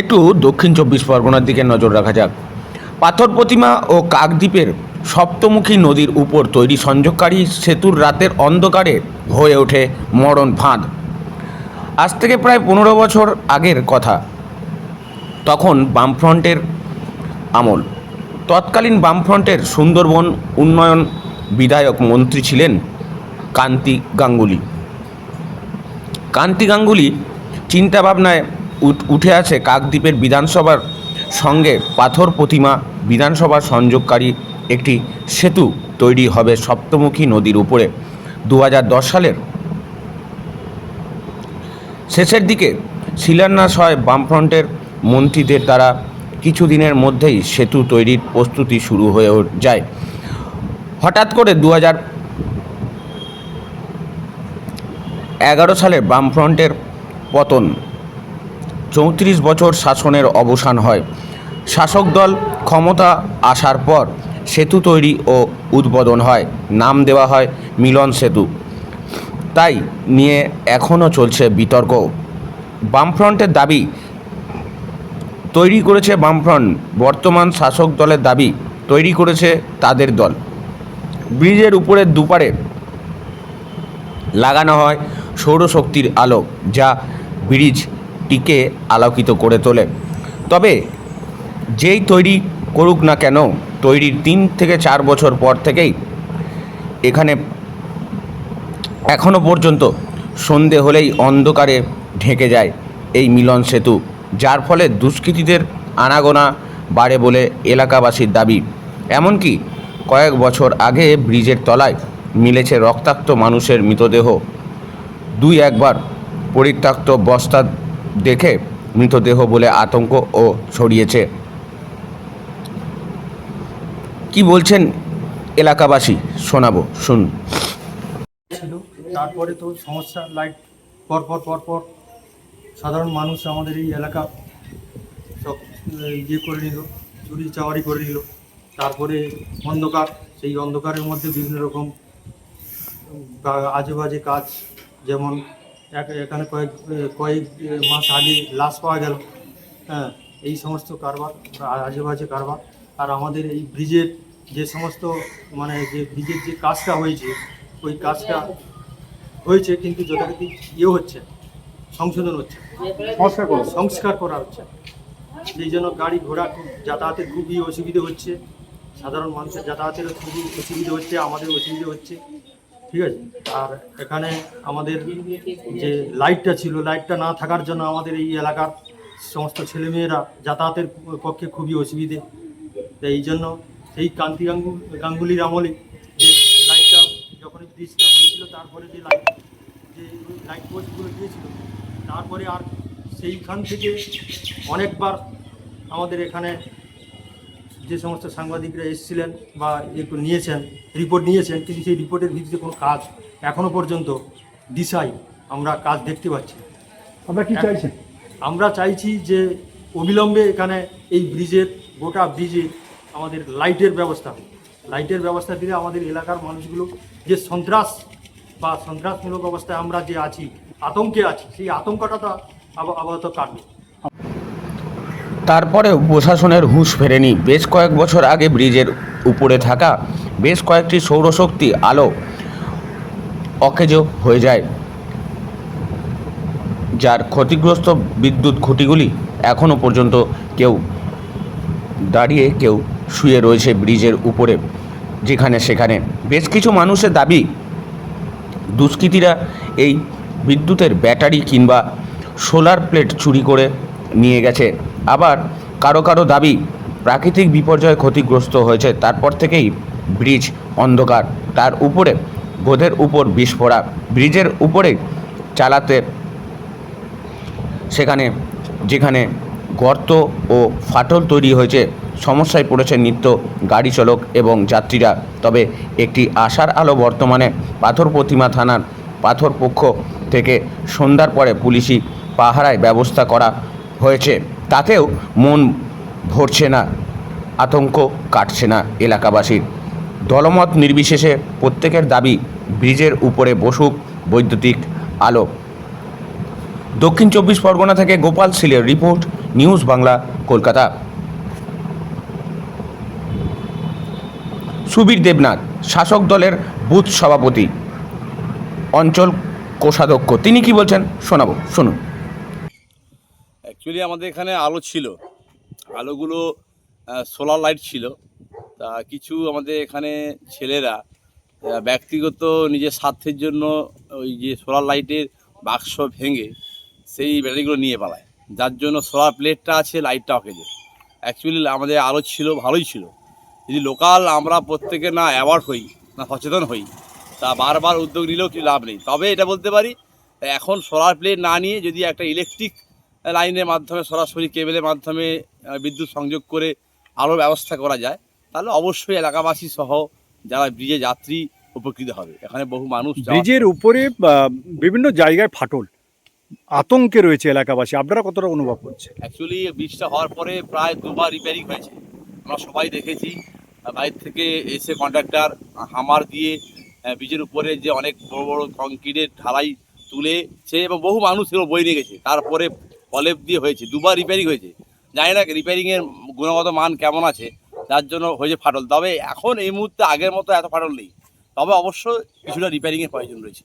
একটু দক্ষিণ চব্বিশ পরগনার দিকে নজর রাখা যাক। পাথর প্রতিমা ও কাকদ্বীপের সপ্তমুখী নদীর উপর তৈরি সংযোগকারী সেতুর রাতের অন্ধকারে হয়ে ওঠে মরণ ফাঁদ। আজ থেকে প্রায় পনেরো বছর আগের কথা। তখন বামফ্রন্টের আমল। তৎকালীন বামফ্রন্টের সুন্দরবন উন্নয়ন বিধায়ক মন্ত্রী ছিলেন কান্তি গাঙ্গুলি। কান্তি গাঙ্গুলি চিন্তাভাবনায় উঠ- আছে কাকদ্বীপের বিধানসভার সঙ্গে পাথর প্রতিমা বিধানসভার সংযোগকারী একটি সেতু তৈরি হবে সপ্তমুখী নদীর উপরে। দু হাজার দশ সালের শেষের দিকে শিলান্যাস হয় বামফ্রন্টের মন্ত্রীদের দ্বারা। কিছুদিনের মধ্যেই সেতু তৈরির প্রস্তুতি শুরু হয়ে যায়। হঠাৎ করে দু এগারো সালে বামফ্রন্টের পতন চৌত্রিশ বছর শাসনের অবসান হয়। শাসক দল ক্ষমতা আসার পর সেতু তৈরি ও উদ্বোধন হয়। নাম দেওয়া হয় মিলন সেতু। তাই নিয়ে এখনও চলছে বিতর্ক। বামফ্রন্টের দাবি, তৈরি করেছে বামফ্রন্ট, বর্তমান শাসক দলের দাবি, তৈরি করেছে তাদের দল। ব্রিজের উপরের দুপারে লাগানো হয় সৌরশক্তির আলো, যা ব্রিজটিকে আলোকিত করে তোলে। তবে যেই তৈরি করুক না কেন, তৈরির তিন থেকে চার বছর পর থেকেই এখানে এখনও পর্যন্ত সন্ধে হলেই অন্ধকারে ঢেকে যায় এই মিলন সেতু, যার ফলে দুষ্কৃতীদের আনাগোনা বাড়ে বলে এলাকাবাসীর দাবি। এমনকি কয়েক বছর আগে ব্রিজের তলায় মিলেছে রক্তাক্ত মানুষের মৃতদেহ। দুই একবার পরিত্যক্ত বস্তা দেখে মৃতদেহ বলে আতঙ্ক ও ছড়িয়েছে। কি বলছেন এলাকাবাসী? শোনাবো শুন তারপরে তো সমস্যা, লাইট পর পর পর পর সাধারণ মানুষ আমাদের এই এলাকা সব ইয়ে করে নিল, চুরি চাওয়ারি করে নিল। তারপরে অন্ধকার, সেই অন্ধকারের মধ্যে বিভিন্ন রকম আজে বাজে কাজ, যেমন এখানে কয়েক কয়েক মাস আগে লাশ পাওয়া গেল। হ্যাঁ এই সমস্ত কারবার আ- আজে বাজে কারবার। আর আমাদের এই ব্রিজের যে সমস্ত মানে যে ব্রিজের যে কাজটা হয়েছে ওই কাজটা হয়েছে কিন্তু যথারীতি ইয়ে হচ্ছে সংশোধন হচ্ছে। সংস্কার করা হচ্ছে। সেই জন্য গাড়ি ঘোড়া খুব যাতায়াতের খুবই অসুবিধে হচ্ছে। সাধারণ মানুষের যাতায়াতের খুবই অসুবিধে হচ্ছে আমাদের অসুবিধে হচ্ছে। ঠিক আছে? আর এখানে আমাদের যে লাইটটা ছিল, লাইটটা না থাকার জন্য আমাদের এই এলাকার সমস্ত ছেলেমেয়েরা যাতায়াতের পক্ষে খুবই অসুবিধে। এই জন্য সেই কান্তি গাঙ্গু, গাঙ্গুলির আমলে যে লাইটটা যখন ব্রিজটা হয়েছিল, তারপরে যে লাইট যে লাইট পোস্টগুলো দিয়েছিল, তারপরে আর সেইখান থেকে অনেকবার আমাদের এখানে যে সমস্ত সাংবাদিকরা এসেছিলেন বা একটু নিয়েছেন রিপোর্ট নিয়েছেন কিন্তু সেই রিপোর্টের ভিত্তিতে কোনো কাজ এখনও পর্যন্ত দিশাই আমরা কাজ দেখতে পাচ্ছি। আমরা কি চাইছেন? আমরা চাইছি যে অবিলম্বে এখানে এই ব্রিজের গোটা ব্রিজে আমাদের লাইটের ব্যবস্থা লাইটের ব্যবস্থা দিলে আমাদের এলাকার মানুষগুলো যে সন্ত্রাস বা সন্ত্রাসমূলক অবস্থায় আমরা যে আছি আতঙ্কে আছি সেই আতঙ্কটা তো আব- আপাতত কাটবে। তারপরেও প্রশাসনের হুঁশ ফেরেনি। বেশ কয়েক বছর আগে ব্রিজের উপরে থাকা বেশ কয়েকটি সৌরশক্তি আলো অকেজো হয়ে যায়, যার ক্ষতিগ্রস্ত বিদ্যুৎ খুঁটিগুলি এখনও পর্যন্ত কেউ দাঁড়িয়ে কেউ শুয়ে রয়েছে ব্রিজের উপরে, যেখানে সেখানে। বেশ কিছু মানুষের দাবি, দুষ্কৃতীরা এই বিদ্যুতের ব্যাটারি কিংবা সোলার প্লেট চুরি করে নিয়ে গেছে। আবার কারও কারও দাবি প্রাকৃতিক বিপর্যয়ে ক্ষতিগ্রস্ত হয়েছে, তারপর থেকেই ব্রিজ অন্ধকার। তার উপরে বোধের উপর বিস্ফোরা ব্রিজের উপরে চালাতে সেখানে, যেখানে গর্ত ও ফাটল তৈরি হয়েছে, সমস্যায় পড়েছে নিত্য গাড়ি চালক এবং যাত্রীরা। তবে একটি আশার আলো বর্তমানে পাথর প্রতিমা থানার পাথর পক্ষ থেকে সন্ধ্যার পরে পুলিশি পাহারায় ব্যবস্থা করা হয়েছে। তাতেও মন ভরছে না, আতঙ্ক কাটছে না এলাকাবাসীর। দলমত নির্বিশেষে প্রত্যেকের দাবি ব্রিজের উপরে বসুক বৈদ্যুতিক আলো। দক্ষিণ চব্বিশ পরগনা থেকে গোপাল সিলের রিপোর্ট, নিউজ বাংলা, কলকাতা। সুবীর দেবনাথ, শাসক দলের বুথ সভাপতি, অঞ্চল কোষাধ্যক্ষ। তিনি কি বলছেন? শোনাবো, শুনুন। অ্যাকচুয়ালি আমাদের এখানে আলো ছিল। আলোগুলো সোলার লাইট ছিল। তা কিছু আমাদের এখানে ছেলেরা ব্যক্তিগত নিজের স্বার্থের জন্য ওই যে সোলার লাইটের বাক্স ভেঙে সেই ব্যাটারিগুলো নিয়ে পালায়। যার জন্য সোলার প্লেটটা আছে লাইটটা অকেজে অ্যাকচুয়ালি আমাদের আলো ছিল, ভালোই ছিল। যদি লোকাল আমরা প্রত্যেকে না অ্যাওয়ার্ড হই, না সচেতন হই, তা বারবার উদ্যোগ নিলেও কি লাভ নেই। তবে এটা বলতে পারি, এখন সোলার প্লেট না নিয়ে যদি একটা ইলেকট্রিক লাইনের মাধ্যমে সরাসরি কেবেলের মাধ্যমে বিদ্যুৎ সংযোগ করে আলোর ব্যবস্থা করা যায় তাহলে অবশ্যই এলাকাবাসী সহ যারা ব্রিজে যাত্রী উপকৃত হবে। এখানে বহু মানুষ ব্রিজের উপরে বিভিন্ন জায়গায় ফাটল আতঙ্কে রয়েছে এলাকাবাসী। আপনারা কতটা অনুভব করছে অ্যাকচুয়ালি ব্রিজটা হওয়ার পরে প্রায় দুবার রিপেয়ারিং হয়েছে। আমরা সবাই দেখেছি বাইরে থেকে এসে কন্ট্রাক্টর হামার দিয়ে ব্রিজের উপরে যে অনেক বড় বড় কংক্রিটের ঢালাই তুলেছে এবং বহু মানুষ এগুলো বই নিয়ে গেছে। তারপরে কলেপ দিয়ে হয়েছে, দুবার রিপেয়ারিং হয়েছে। জানি না রিপেয়ারিংয়ের গুণগত মান কেমন আছে যার জন্য হয়েছে ফাটল। তবে এখন এই মুহূর্তে আগের মতো এত ফাটল নেই। তবে অবশ্য কিছুটা রিপেয়ারিংয়ের প্রয়োজন রয়েছে।